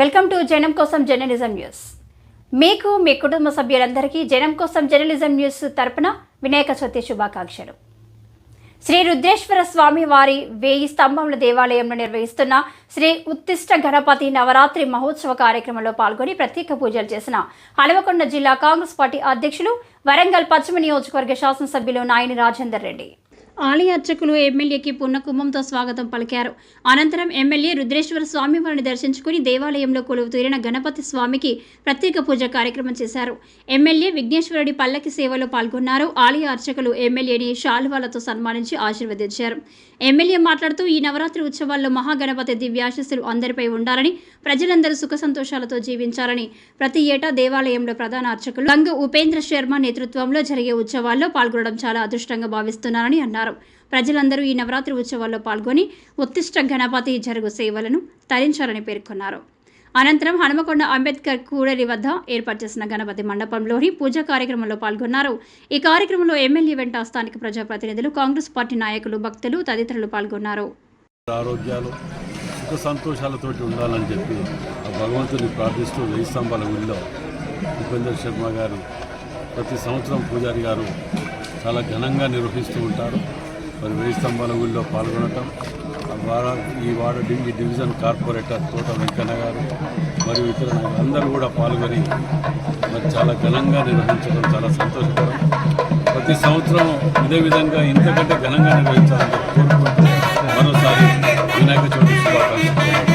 Welcome to జనం కోసం journalism news. మీకు మీ కుటుంబ సభ్యులందరికీ జనం కోసం జర్నలిజం న్యూస్ తరపున వినాయక చవితి శుభాకాంక్షలు. శ్రీ రుద్రేశ్వర స్వామి వారి వేయి స్తంభముల దేవాలయంలో నిర్వహిస్తున్న శ్రీ ఉత్తిష్ట గణపతి నవరాత్రి మహోత్సవ కార్యక్రమంలో పాల్గొని ప్రత్యేక పూజలు చేసిన హనుమకొండ జిల్లా కాంగ్రెస్ పార్టీ అధ్యక్షులు వరంగల్ పశ్చిమ నియోజకవర్గ శాసనసభ్యులు నాయని రాజేందర్ రెడ్డి. ఆలయ అర్చకులు ఎమ్మెల్యేకి పున్నకుంభంతో స్వాగతం పలికారు. అనంతరం ఎమ్మెల్యే రుద్రేశ్వర స్వామి వారిని దర్శించుకుని దేవాలయంలో కొలువు తీరిన గణపతి స్వామికి ప్రత్యేక పూజ కార్యక్రమం చేశారు. ఎమ్మెల్యే విఘ్నేశ్వరుడి పల్లకి సేవలో పాల్గొన్నారు. ఆలయ అర్చకులు ఎమ్మెల్యేని షాల్వాలతో సన్మానించి ఆశీర్వదించారు. ఎమ్మెల్యే మాట్లాడుతూ ఈ నవరాత్రి ఉత్సవాల్లో మహాగణపతి దివ్యాశస్సులు అందరిపై ఉండాలని ప్రజలందరూ సుఖ సంతోషాలతో జీవించాలని ప్రతి ఏటా దేవాలయంలో ప్రధాన అర్చకులు గంగ ఉపేంద్ర శర్మ నేతృత్వంలో జరిగే ఉత్సవాల్లో పాల్గొనడం చాలా అదృష్టంగా భావిస్తున్నారని అన్నారు. ప్రజలందరూ ఈ నవరాత్రి ఉత్సవాల్లో పాల్గొని ఉత్తిష్ట గణపతి జరుగు సేవలను తరించాలని పేర్కొన్నారు. అనంతరం హనుమకొండ అంబేద్కర్ కూడలి వద్ద ఏర్పాటు చేసిన గణపతి మండపంలోని పూజా కార్యక్రమంలో పాల్గొన్నారు. ఈ కార్యక్రమంలో ఎమ్మెల్యే వెంట స్థానిక ప్రజాప్రతినిధులు కాంగ్రెస్ పార్టీ నాయకులు భక్తులు తదితరులు పాల్గొన్నారు. ఆరోగ్యాలు సుఖ సంతోషాలతో ఉండాలని చెప్పి ఆ భగవంతుని ప్రార్థిస్తూ వెయ్యి స్తంభాల ఊళ్ళో ఉపేందర్ శర్మ గారు ప్రతి సంవత్సరం పూజారి గారు చాలా ఘనంగా నిర్వహిస్తూ ఉంటారు. మరి వెయ్యి స్తంభాల ఊళ్ళో పాల్గొనటం ఈ వాడ ఈ డివిజన్ కార్పొరేటర్ తోట వెంకన్న గారు మరియు ఇతర అందరూ కూడా పాల్గొని మరి చాలా ఘనంగా నిర్వహించడం చాలా సంతోషకరం. ప్రతి సంవత్సరం ఇదే విధంగా ఇంతకంటే ఘనంగా నిర్వహించాలని కోరుకుంటూ మరోసారి వినాయక చవితి శుభాకాంక్షలు.